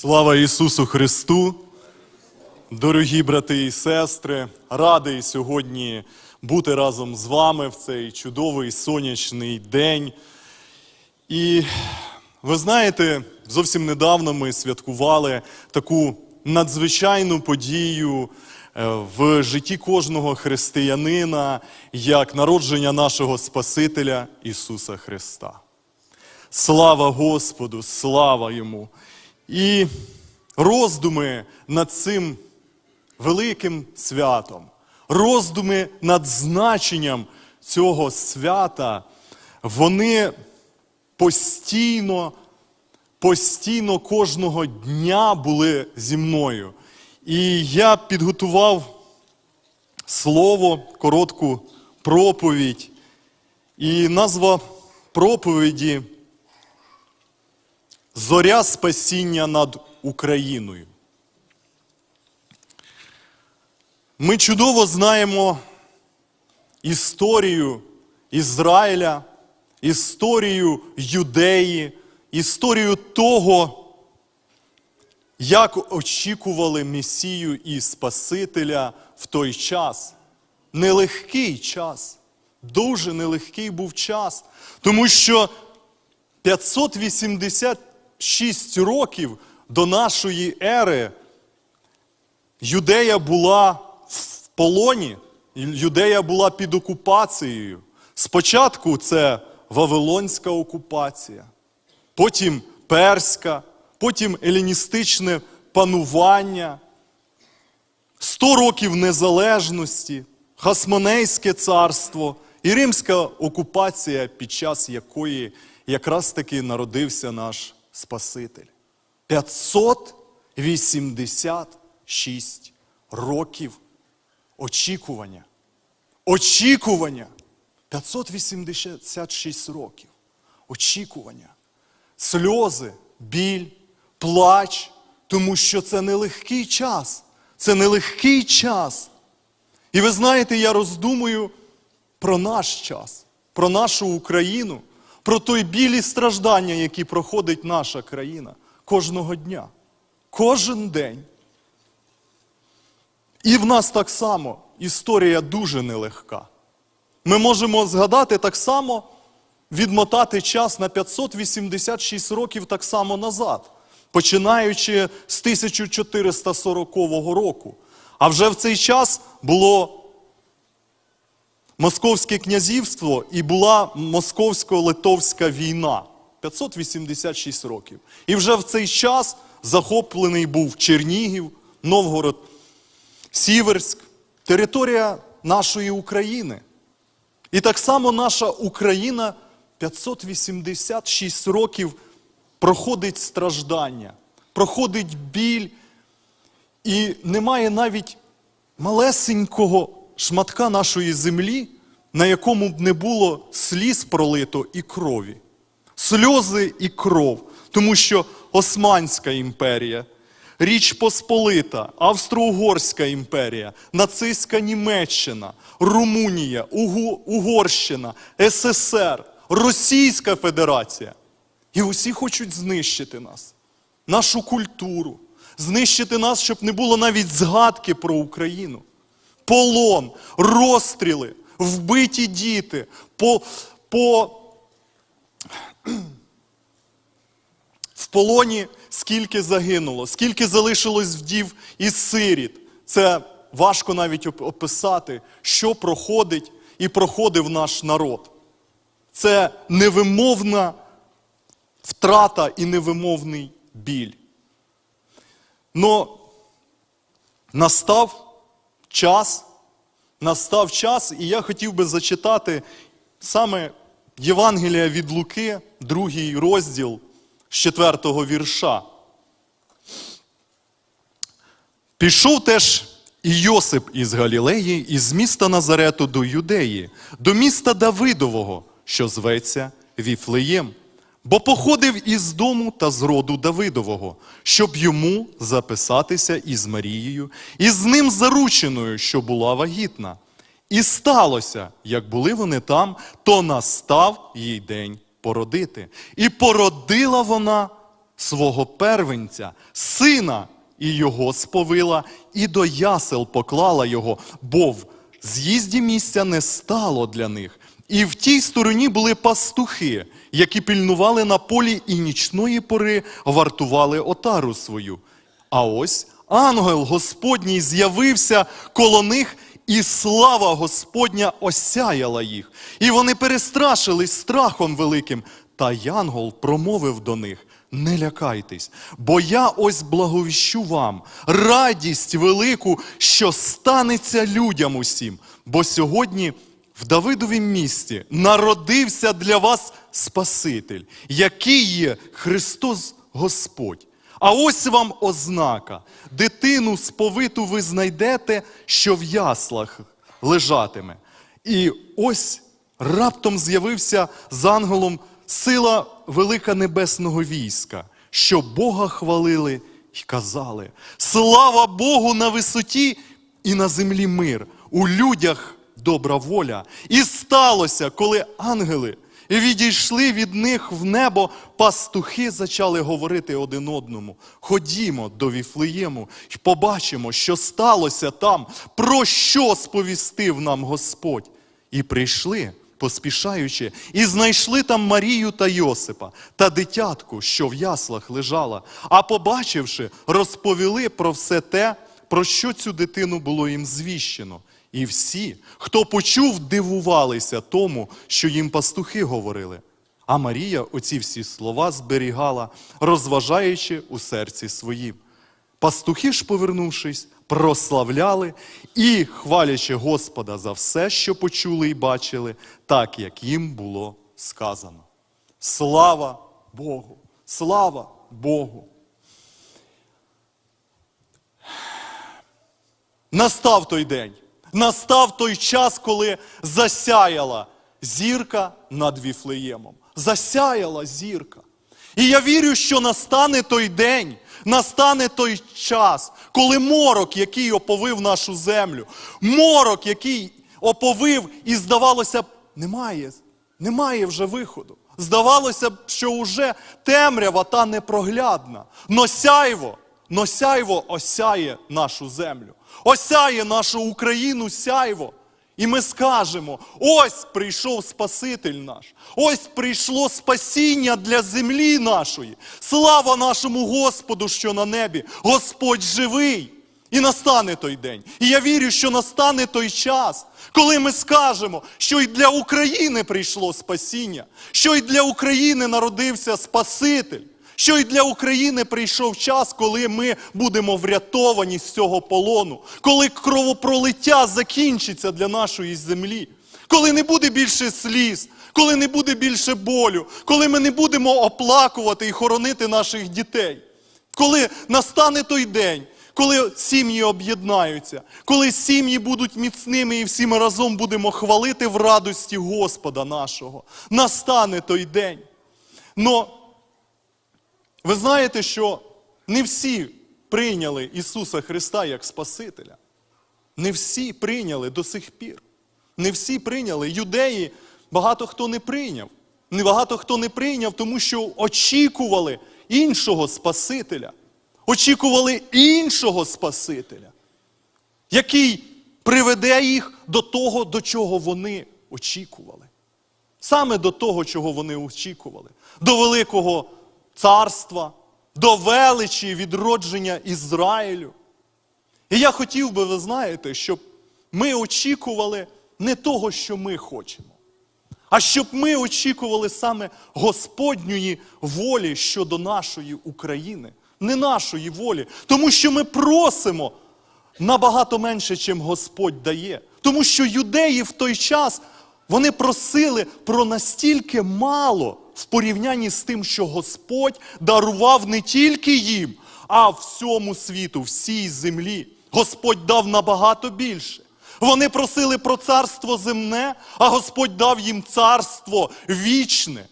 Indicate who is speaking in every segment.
Speaker 1: Слава Ісусу Христу! Дорогі брати і сестри, радий сьогодні бути разом з вами в цей чудовий сонячний день. І ви знаєте, зовсім недавно ми святкували таку надзвичайну подію е, в житті кожного християнина, як народження нашого Спасителя Ісуса Христа. Слава Господу, слава Йому! І роздуми над цим великим святом, роздуми над значенням цього свята, вони постійно, постійно кожного дня були зі мною. І я підготував слово, коротку проповідь. І назва проповіді Зоря спасіння над Україною. Ми чудово знаємо історію Ізраїля, історію Юдеї, історію того, як очікували Месію і Спасителя в той час. Нелегкий час, дуже нелегкий був час, тому що 586 років до нашої ери Юдея була в полоні, Юдея була під окупацією. Спочатку це Вавилонська окупація, потім перська, потім еліністичне панування, 100 років незалежності, Хасмонейське царство і римська окупація, під час якої якраз таки народився наш Спаситель. 586 років очікування. Очікування. 586 років. Очікування. Сльози, біль, плач, тому що це нелегкий час. Це нелегкий час. І ви знаєте, я роздумую про наш час, про нашу Україну, про той біль і страждання, які проходить наша країна кожного дня, кожен день. І в нас так само історія дуже нелегка. Ми можемо згадати так само, відмотати час на 586 років так само назад, починаючи з 1440 року. А вже в цей час було Московське князівство і була московсько-литовська війна 586 років. І вже в цей час захоплений був Чернігів, Новгород, Сіверськ, територія нашої України. І так само наша Україна 586 років проходить страждання, проходить біль, і немає навіть малесенького шматка нашої землі, на якому б не було сліз пролито і крові. Сльози і кров. Тому що Османська імперія, Річ Посполита, Австро-Угорська імперія, нацистська Німеччина, Румунія, Угу- Угорщина, СССР, Російська Федерація. І усі хочуть знищити нас, нашу культуру, знищити нас, щоб не було навіть згадки про Україну полон, розстріли, вбиті діти, по, по... в полоні скільки загинуло, скільки залишилось вдів і сиріт. Це важко навіть описати, що проходить і проходив наш народ. Це невимовна втрата і невимовний біль. Но настав час, настав час, і я хотів би зачитати саме Євангелія від Луки, другий розділ з четвертого вірша. Пішов теж і Йосип із Галілеї, із міста Назарету до Юдеї, до міста Давидового, що зветься Віфлеєм, бо походив із дому та з роду Давидового, щоб йому записатися із Марією, і з ним зарученою, що була вагітна. І сталося, як були вони там, то настав їй день породити. І породила вона свого первенця, сина, і його сповила, і до ясел поклала його, бо в з'їзді місця не стало для них. І в тій стороні були пастухи, які пільнували на полі і нічної пори вартували отару свою. А ось ангел Господній з'явився коло них, і слава Господня осяяла їх. І вони перестрашились страхом великим. Та Янгол промовив до них: Не лякайтесь, бо я ось благовіщу вам радість велику, що станеться людям усім. Бо сьогодні в Давидовім місті народився для вас Спаситель, який є Христос Господь. А ось вам ознака: дитину сповиту ви знайдете, що в яслах лежатиме. І ось раптом з'явився з ангелом сила велика небесного війська, що Бога хвалили й казали: Слава Богу на висоті і на землі мир, у людях добра воля. І сталося, коли ангели відійшли від них в небо, пастухи зачали говорити один одному: Ходімо до Віфлеєму і побачимо, що сталося там, про що сповістив нам Господь. І прийшли, поспішаючи, і знайшли там Марію та Йосипа та дитятку, що в яслах лежала. А побачивши, розповіли про все те, про що цю дитину було їм звіщено. І всі, хто почув, дивувалися тому, що їм пастухи говорили. А Марія оці всі слова зберігала, розважаючи у серці своїм. Пастухи ж, повернувшись, прославляли і, хвалячи Господа за все, що почули і бачили, так як їм було сказано. Слава Богу! Слава Богу! Настав той день, настав той час, коли засяяла зірка над Віфлеємом. Засяяла зірка. І я вірю, що настане той день, настане той час, коли морок, який оповив нашу землю, морок, який оповив, і здавалося б, немає, немає вже виходу. Здавалося б, що вже темрява та непроглядна. Но сяйво, но сяйво осяє нашу землю, осяє нашу Україну сяйво. І ми скажемо: ось прийшов Спаситель наш, ось прийшло спасіння для землі нашої. Слава нашому Господу, що на небі, Господь живий. І настане той день. І я вірю, що настане той час, коли ми скажемо, що й для України прийшло спасіння, що й для України народився Спаситель, що й для України прийшов час, коли ми будемо врятовані з цього полону, коли кровопролиття закінчиться для нашої землі, коли не буде більше сліз, коли не буде більше болю, коли ми не будемо оплакувати і хоронити наших дітей, коли настане той день. Коли сім'ї об'єднаються, коли сім'ї будуть міцними і всі ми разом будемо хвалити в радості Господа нашого, настане той день. Но ви знаєте, що не всі прийняли Ісуса Христа як Спасителя. Не всі прийняли до сих пір. Не всі прийняли. Юдеї багато хто не прийняв. Не багато хто не прийняв, тому що очікували іншого Спасителя. Очікували іншого Спасителя, який приведе їх до того, до чого вони очікували. Саме до того, чого вони очікували, до великого царства, до величі відродження Ізраїлю. І я хотів би, ви знаєте, щоб ми очікували не того, що ми хочемо, а щоб ми очікували саме Господньої волі щодо нашої України, не нашої волі, тому що ми просимо набагато менше, чим Господь дає. Тому що юдеї в той час вони просили про настільки мало в порівнянні з тим, що Господь дарував не тільки їм, а всьому світу, всій землі. Господь дав набагато більше. Вони просили про царство земне, а Господь дав їм царство вічне.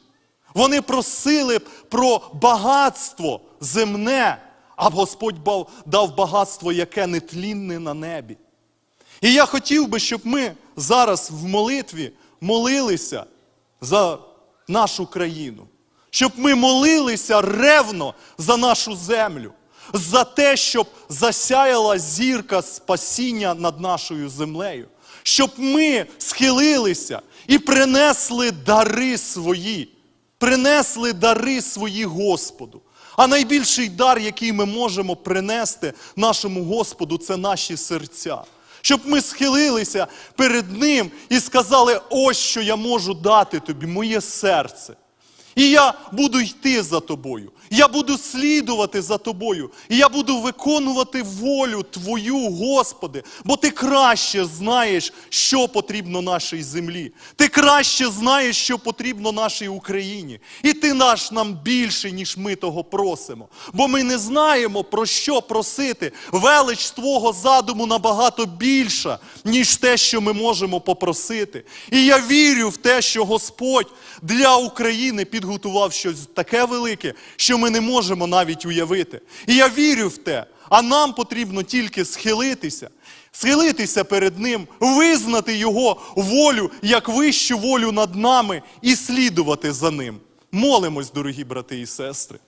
Speaker 1: Вони просили про багатство земне, а Господь дав багатство, яке нетлінне на небі. І я хотів би, щоб ми зараз в молитві молилися за нашу країну, щоб ми молилися ревно за нашу землю, за те, щоб засяяла зірка спасіння над нашою землею, щоб ми схилилися і принесли дари свої, принесли дари свої Господу. А найбільший дар, який ми можемо принести нашому Господу, це наші серця. Щоб ми схилилися перед Ним і сказали, ось що я можу дати тобі, моє серце. І я буду йти за тобою. Я буду слідувати за тобою. І я буду виконувати волю Твою, Господи, бо ти краще знаєш, що потрібно нашій землі. Ти краще знаєш, що потрібно нашій Україні. І ти наш нам більше, ніж ми того просимо. Бо ми не знаємо, про що просити. Велич Твого задуму набагато більша, ніж те, що ми можемо попросити. І я вірю в те, що Господь для України підготував щось таке велике, що ми не можемо навіть уявити. І я вірю в те, а нам потрібно тільки схилитися, схилитися перед Ним, визнати Його волю як вищу волю над нами і слідувати за Ним. Молимось, дорогі брати і сестри.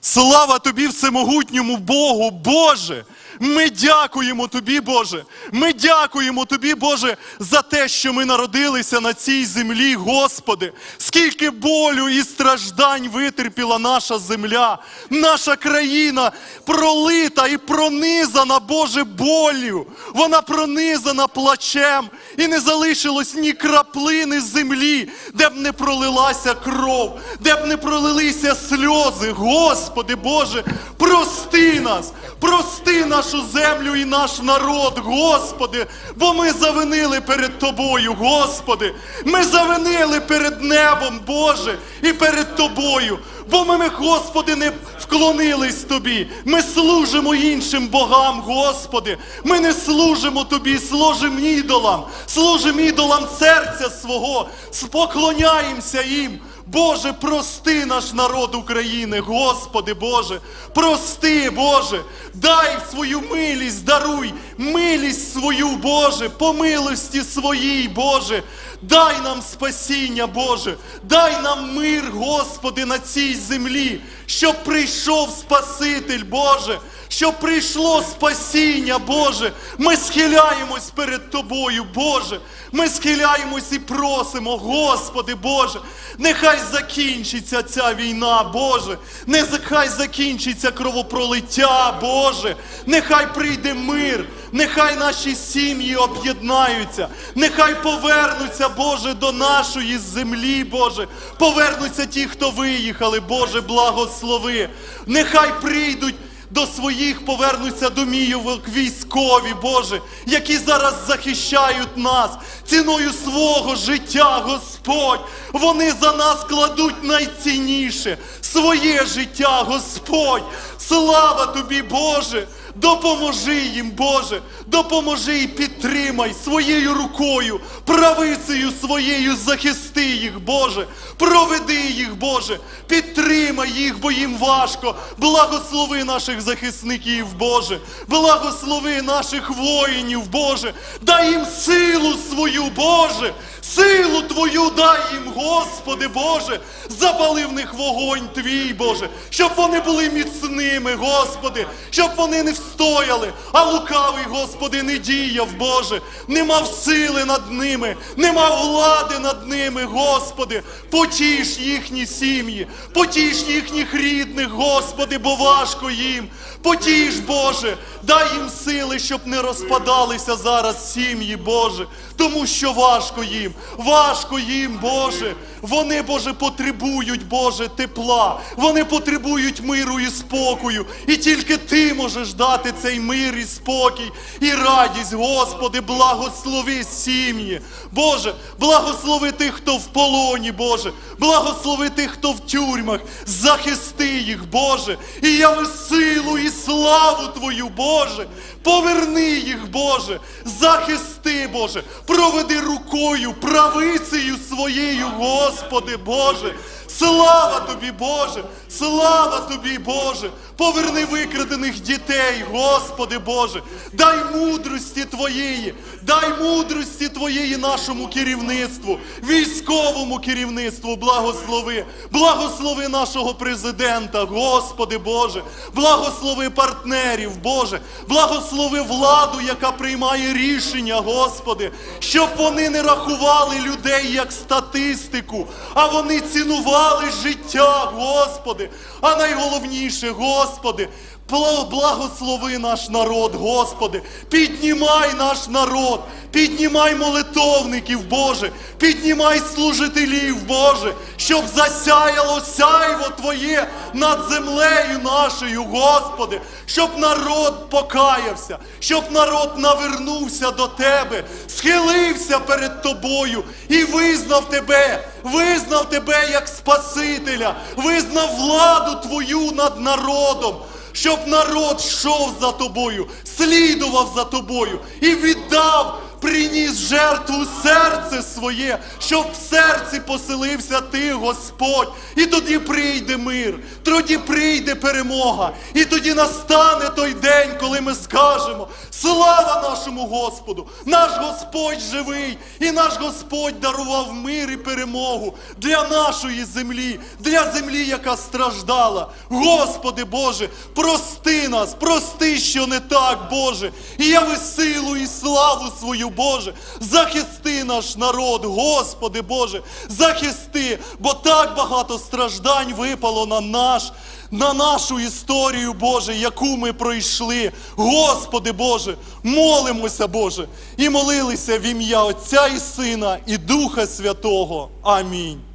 Speaker 1: Слава тобі, всемогутньому Богу, Боже! Ми дякуємо тобі, Боже. Ми дякуємо тобі, Боже, за те, що ми народилися на цій землі, Господи. Скільки болю і страждань витерпіла наша земля, наша країна пролита і пронизана, Боже, болю. Вона пронизана плачем, і не залишилось ні краплини землі, де б не пролилася кров, де б не пролилися сльози. Господи Боже, прости нас, прости нашу землю і наш народ, Господи, бо ми завинили перед Тобою, Господи. Ми завинили перед небом, Боже, і перед Тобою. Бо ми, Господи, не вклонились Тобі. Ми служимо іншим богам, Господи. Ми не служимо Тобі, служимо ідолам, служимо ідолам серця свого, споклоняємося їм. Боже, прости наш народ України, Господи Боже, прости, Боже, дай свою милість, даруй милість свою, Боже, по милості своїй, Боже. Дай нам спасіння, Боже, дай нам мир, Господи, на цій землі, щоб прийшов Спаситель, Боже, щоб прийшло спасіння, Боже. Ми схиляємось перед Тобою, Боже. Ми схиляємось і просимо, Господи Боже, нехай закінчиться ця війна, Боже, нехай закінчиться кровопролиття, Боже, нехай прийде мир, нехай наші сім'ї об'єднаються, нехай повернуться, Боже, до нашої землі, Боже, повернуться ті, хто виїхали, Боже, благослови, нехай прийдуть. До своїх повернуться домівок військові, Боже, які зараз захищають нас ціною свого життя, Господь. Вони за нас кладуть найцінніше своє життя, Господь. Слава тобі, Боже! Допоможи їм, Боже, допоможи і підтримай своєю рукою, правицею своєю захисти їх, Боже, проведи їх, Боже, підтримай їх, бо їм важко. Благослови наших захисників, Боже, благослови наших воїнів, Боже, дай їм силу свою, Боже, силу Твою дай їм, Господи Боже, запали в них вогонь Твій, Боже, щоб вони були міцними, Господи, щоб вони не встояли, а лукавий, Господи, не діяв, Боже, не мав сили над ними, не мав влади над ними, Господи, потіш їхні сім'ї, потіш їхніх рідних, Господи, бо важко їм. Потіш, Боже, дай їм сили, щоб не розпадалися зараз сім'ї, Боже, тому що важко їм, важко їм, Боже. Вони, Боже, потребують, Боже, тепла, вони потребують миру і спокою. І тільки Ти можеш дати цей мир і спокій і радість, Господи, благослови сім'ї. Боже, благослови тих, хто в полоні, Боже, благослови тих, хто в тюрмах, захисти їх, Боже, і яви силу і славу Твою, Боже. Поверни їх, Боже, захисти, Боже, проведи рукою, правицею своєю, Господи, Боже. Слава тобі, Боже! Слава тобі, Боже! Поверни викрадених дітей, Господи Боже! Дай мудрості Твоєї, дай мудрості Твоєї нашому керівництву, військовому керівництву, благослови, благослови нашого президента, Господи Боже, благослови партнерів, Боже, благослови владу, яка приймає рішення, Господи, щоб вони не рахували людей як статистику, а вони цінували життя, Господи. А найголовніше, Господи, благослови наш народ, Господи, піднімай наш народ, піднімай молитовників, Боже, піднімай служителів, Боже, щоб засяяло сяйво Твоє над землею нашою, Господи, щоб народ покаявся, щоб народ навернувся до Тебе, схилився перед Тобою і визнав Тебе, визнав Тебе як Спасителя, визнав владу Твою над народом щоб народ йшов за тобою, слідував за тобою і віддав, приніс жертву серце своє, щоб в серці поселився ти, Господь. І тоді прийде мир, тоді прийде перемога, і тоді настане той день, коли ми скажемо: слава нашому Господу! Наш Господь живий, і наш Господь дарував мир і перемогу для нашої землі, для землі, яка страждала. Господи Боже, прости нас, прости, що не так, Боже, і яви силу і славу свою, Боже, захисти наш народ, Господи Боже, захисти, бо так багато страждань випало на наш. На нашу історію, Боже, яку ми пройшли. Господи Боже, молимося, Боже, і молилися в ім'я Отця і Сина і Духа Святого. Амінь.